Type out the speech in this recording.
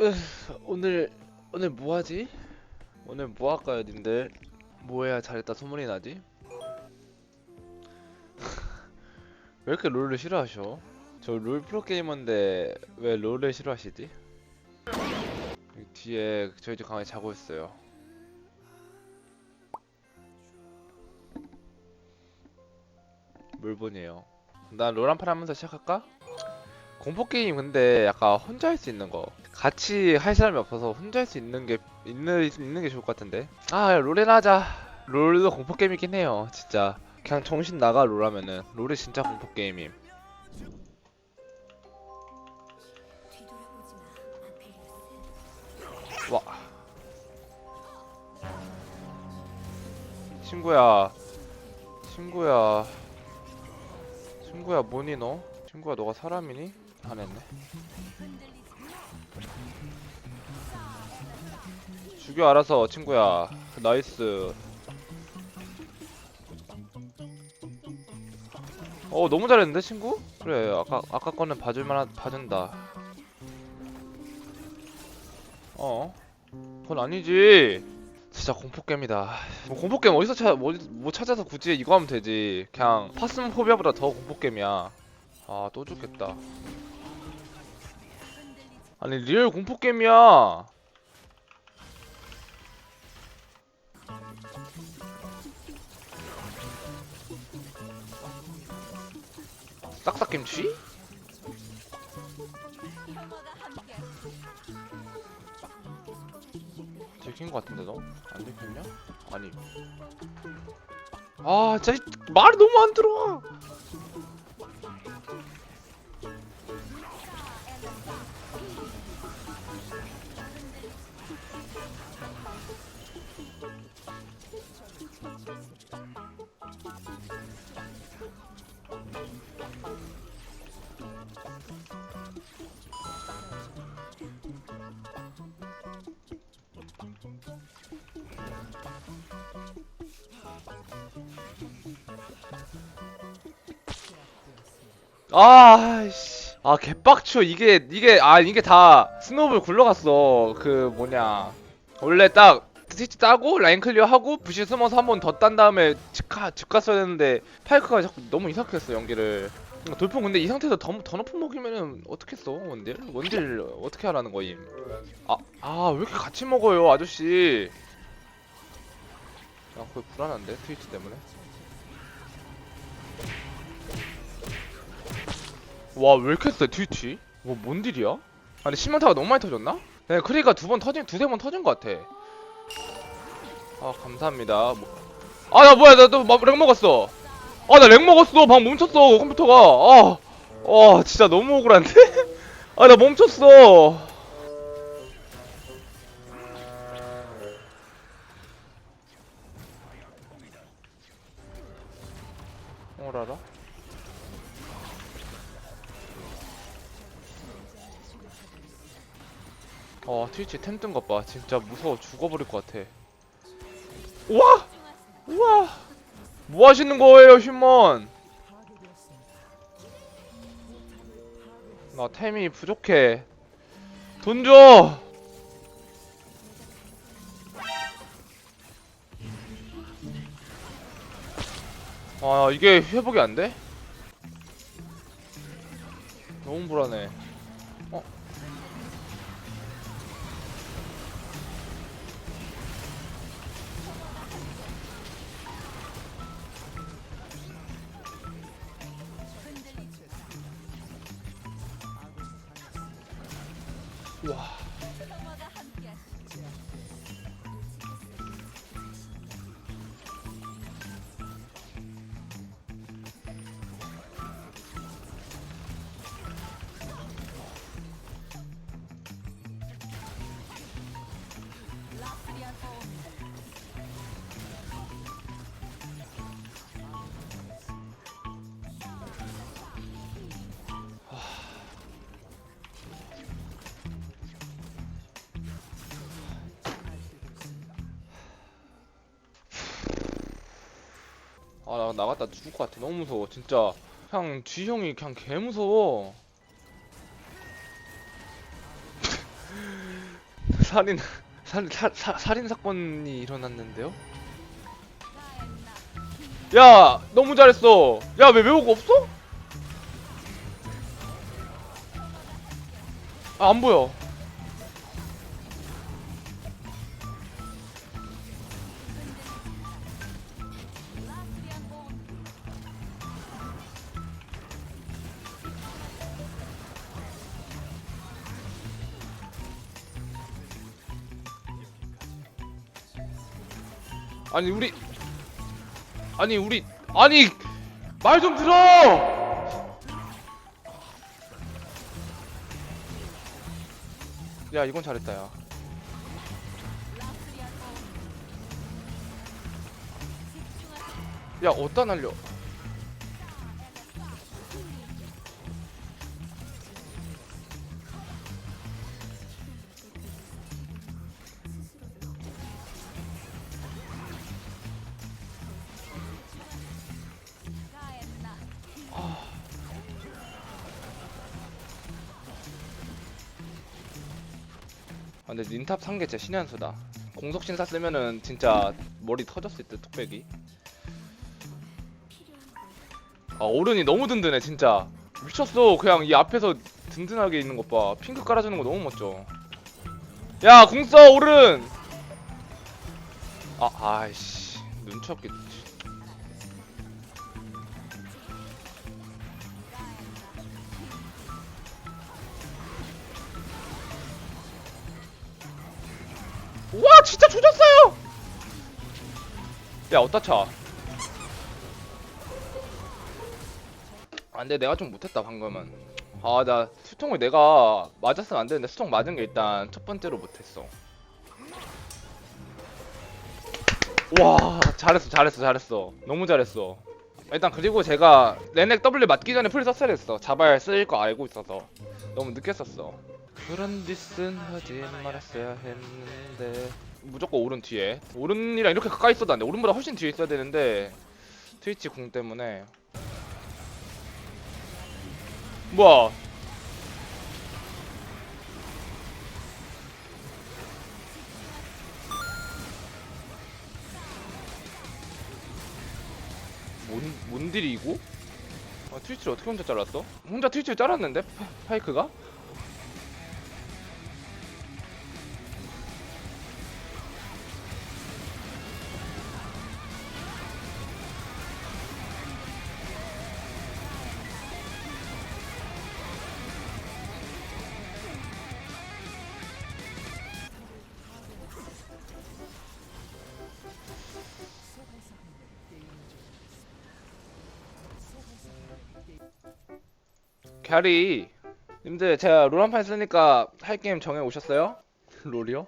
으, 오늘 오늘 뭐 하지? 오늘 뭐 할까요, 님들? 뭐 해야 잘했다 소문이 나지? 왜 이렇게 롤을 싫어하셔? 저 롤 프로게이머인데 왜 롤을 싫어하시지? 뒤에 저희 집 강아지 자고 있어요. 물본이에요. 난롤한 판 하면서 시작할까? 공포 게임 근데 약간 혼자 할 수 있는 거 같이 할 사람이 없어서 혼자 할 수 있는 게 있는 있는 게 좋을 것 같은데. 아 롤이나 하자. 롤도 공포 게임이긴 해요 진짜. 그냥 정신 나가 롤 하면은. 롤이 진짜 공포 게임임. 와. 친구야. 친구야. 친구야 뭐니 너? 친구야 너가 사람이니? 안 했네 죽여 알아서 친구야. 나이스. 어 너무 잘했는데 친구? 그래 아까 아까 거는 봐줄만한 봐준다. 어? 그건 아니지? 진짜 공포게임이다. 뭐 공포게임 어디서 찾아 뭐, 뭐 찾아서 굳이 이거 하면 되지. 그냥 파스모포비아보다 더 공포게임이야. 아 또 죽겠다. 아니 리얼 공포게임이야 싹싹김치? 들킨 것 같은데 너? 안 들켰냐? 아니 아 진짜 이- 말이 너무 안 들어 아씨. 아 개빡쳐. 이게 이게 아 이게 다 스노우볼 굴러갔어. 그 뭐냐. 원래 딱 스위치 따고 라인 클리어 하고 부시 숨어서 한 번 더 딴 다음에 집, 집 갔어야 되는데 파이크가 자꾸 너무 이상하게 했어 연기를. 그러니까 돌풍 근데 이 상태에서 더, 더 높은 먹이면은 어떻게 써 원딜? 원딜 어떻게 하라는 거임? 아아 왜 이렇게 같이 먹어요 아저씨? 야 거의 불안한데? 트위치 때문에 와 왜 이렇게 세 트위치? 뭐뭔 딜이야? 아니 시멘타가 너무 많이 터졌나? 네 크리가 두 번 터진 두세 번 터진 것 같아 아 감사합니다 뭐... 아나 뭐야 나또렉 먹었어 아 나 렉 먹었어 방 멈췄어 컴퓨터가 아, 아 진짜 너무 억울한데? 아 나 멈췄어 어라라 어 트위치 템 뜬 것 봐. 진짜 무서워 죽어버릴 것 같아. 우와! 우와! 뭐 하시는 거예요 휴먼? 나 템이 부족해. 돈 줘! 아 이게 회복이 안 돼? 너무 불안해 와. 아, 나 나갔다 죽을 것 같아. 너무 무서워. 진짜. 그냥 G형이 그냥 개 무서워. 살인 살인 사, 사, 살인 사건이 일어났는데요? 야 너무 잘했어. 야왜 외우고 없어? 아, 안 보여. 아니 우리 아니 우리 아니 말 좀 들어. 야 이건 잘했다 야. 야 어디다 날려? 아, 근데 닌탑 산게 진짜 신의 한 수다. 공속 신사 쓰면은 진짜 머리 터졌을 듯 뚝배기. 아 오른이 너무 든든해 진짜. 미쳤어. 그냥 이 앞에서 든든하게 있는 것 봐. 핑크 깔아주는 거 너무 멋져. 야, 궁 써, 오른! 아, 아이씨. 눈치 없겠 진짜 조졌어요! 야, 어디다 차? 아, 내가 좀 못했다, 방금은. 아, 나 수통을 내가 맞았으면 안 되는데 수통 맞은 게 일단 첫 번째로 못했어. 와, 잘했어, 잘했어, 잘했어. 너무 잘했어. 일단 그리고 제가 레넥 W 맞기 전에 풀 썼어야 했어. 자발 쓰일 거 알고 있어서 너무 늦게 썼어. 그런 디스는 하지 말았어야 했는데 무조건 오른 뒤에 오른이랑 이렇게 가까이 있어도 안돼 오른보다 훨씬 뒤에 있어야 되는데 트위치 궁 때문에 뭐야 뭔, 뭔 딜이 이고? 아, 트위치를 어떻게 혼자 잘랐어? 혼자 트위치를 잘랐는데? 파, 파이크가? 캐리 님들 제가 롤 한 판 쓰니까 할 게임 정해 오셨어요? 롤이요?